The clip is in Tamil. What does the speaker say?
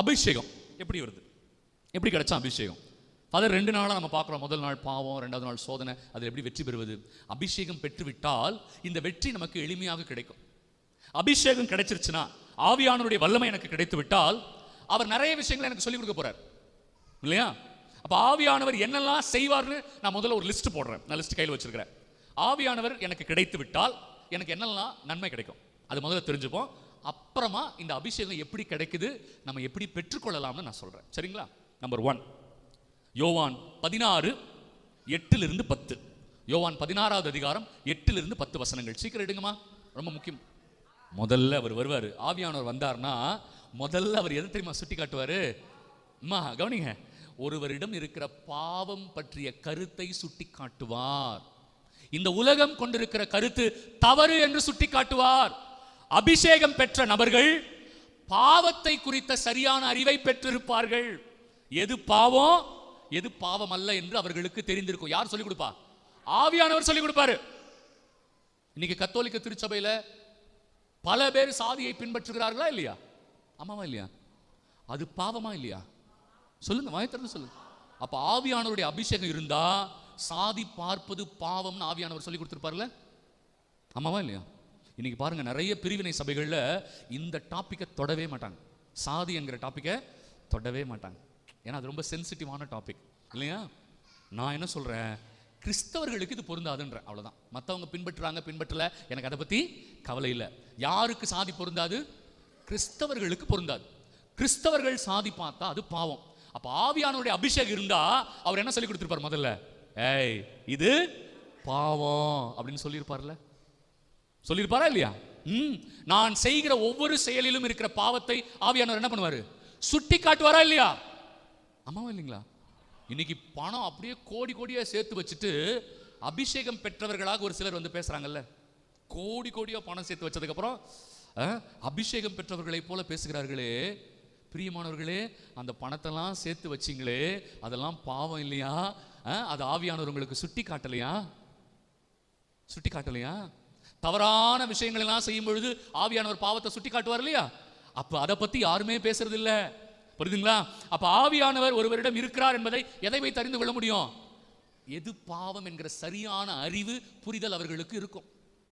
அபிஷேகம். எப்படி வருது? எப்படி கிடைச்சா அபிஷேகம்? அதை ரெண்டு நாளாக நம்ம பார்க்குறோம். முதல் நாள் பாவம் ரெண்டாவது நாள் சோதனை. அதில் எப்படி வெற்றி பெறுவது? அபிஷேகம் பெற்றுவிட்டால் இந்த வெற்றி நமக்கு எளிமையாக கிடைக்கும். அபிஷேகம் கிடைச்சிருச்சுன்னா ஆவியானவருடைய வல்லமை எனக்கு கிடைத்து விட்டால் அவர் நிறைய விஷயங்களை எனக்கு சொல்லிக் கொடுக்க போகிறார் இல்லையா? அப்போ ஆவியானவர் என்னெல்லாம் செய்வார்னு நான் முதல்ல ஒரு லிஸ்ட் போடுறேன். நான் லிஸ்ட் கையில் வச்சிருக்கிறேன். ஆவியானவர் எனக்கு கிடைத்து விட்டால் எனக்கு என்னெல்லாம் நன்மை கிடைக்கும்? அது முதல்ல தெரிஞ்சுப்போம். அப்புறமா இந்த அபிஷேகம் எப்படி கிடைக்குது நம்ம எப்படி பெற்றுக்கொள்ளலாம்னு நான் சொல்கிறேன் சரிங்களா? நம்பர் ஒன் யோவான் பதினாறு எட்டிலிருந்து பத்து. யோவான் பதினாறாவது அதிகாரம் எட்டிலிருந்து பத்து வசனங்கள். சீக்கிரம் எடுங்கம்மா. ரொம்ப முக்கியம். முதல்ல அவர் வருவார். ஆவியானவர் வந்தார்னா முதல்ல அவர் எதை தெரியுமா சுட்டி காட்டுவார் அம்மா கவனிங்க. ஒருவரிடம் இருக்கிற பாவம் பற்றிய கருத்தை சுட்டி காட்டுவார் இந்த உலகம் கொண்டிருக்கிற கருத்து தவறு என்று சுட்டி காட்டுவார் அபிஷேகம் பெற்ற நபர்கள் பாவத்தை குறித்த சரியான அறிவை பெற்றிருப்பார்கள். எது பாவம் எது பாவம் அல்ல என்று அவர்களுக்கு தெரிந்திருக்கும். யார் சொல்லிக் கொடுப்பா? ஆவியானவர் சொல்லிக் கொடுப்பாரு. இன்னைக்கு கத்தோலிக்க திருச்சபையில் பல பேர் சாதியை பின்பற்றுகிறார்களா இல்லையா? ஆமாவா இல்லையா? அது பாவமா இல்லையா? சொல்லுங்க வாயத்திறந்து சொல்லுங்க. அப்ப ஆவியானவருடைய அபிஷேகம் இருந்தா சாதி பார்ப்பது பாவம்னு ஆவியானவர் சொல்லி கொடுத்துருப்பார்ல ஆமாவா இல்லையா? இன்னைக்கு பாருங்க நிறைய பிரிவினை சபைகளில் இந்த டாப்பிக்கை தொடவே மாட்டாங்க. சாதி என்கிற டாப்பிக்கை தொடவே மாட்டாங்க. ஏன்னா அது ரொம்ப சென்சிட்டிவான டாபிக் இல்லையா? நான் என்ன சொல்கிறேன் கிறிஸ்தவர்களுக்கு இது பொருந்தாதுன்ற அவ்வளோதான் மற்றவங்க பின்பற்றுறாங்க பின்பற்றல எனக்கு அதை பற்றி கவலை இல்லை. யாருக்கு சாதி பொருந்தாது? கிறிஸ்தவர்களுக்கு பொருந்தாது. கிறிஸ்தவர்கள் சாதி பார்த்தா அது பாவம். அப்போ ஆவியானவருடைய அபிஷேகம் இருந்தால் அவர் என்ன சொல்லி கொடுத்துருப்பார் முதல்ல? ஏய் இது பாவம் அப்படின்னு சொல்லியிருப்பார்ல? சொல்லியிருப்பாரா இல்லையா? ம். நான் செய்கிற ஒவ்வொரு செயலிலும் இருக்கிற பாவத்தை ஆவியானவர் என்ன பண்ணுவார்? சுட்டி காட்டுவாரா இல்லையா? ஆமாவா இல்லைங்களா? இன்னைக்கு பணம் அப்படியே கோடி கோடியாக சேர்த்து வச்சுட்டு அபிஷேகம் பெற்றவர்களாக ஒரு சிலர் வந்து பேசுகிறாங்கல்ல கோடி கோடியாக பணம் சேர்த்து வச்சதுக்கப்புறம் அபிஷேகம் பெற்றவர்களைப் போல பேசுகிறார்களே. பிரியமானவர்களே அந்த பணத்தெல்லாம் சேர்த்து வச்சிங்களே அதெல்லாம் பாவம் இல்லையா? அது ஆவியானவர் உங்களுக்கு சுட்டி காட்டலையா சுட்டி காட்டலையா தவறான விஷயங்கள் எல்லாம் செய்யும் பொழுது ஆவியானவர் பாவத்தை சுட்டி காட்டுவார் இல்லையா அப்போ அதை பத்தி யாருமே பேசுறது இல்லை புரியுதுங்களா? அப்ப ஆவியானவர் ஒருவரிடம் இருக்கிறார் என்பதை எதை வைத்து அறிந்து கொள்ள முடியும்? எது பாவம் என்கிற சரியான அறிவு புரிதல் அவர்களுக்கு இருக்கும்.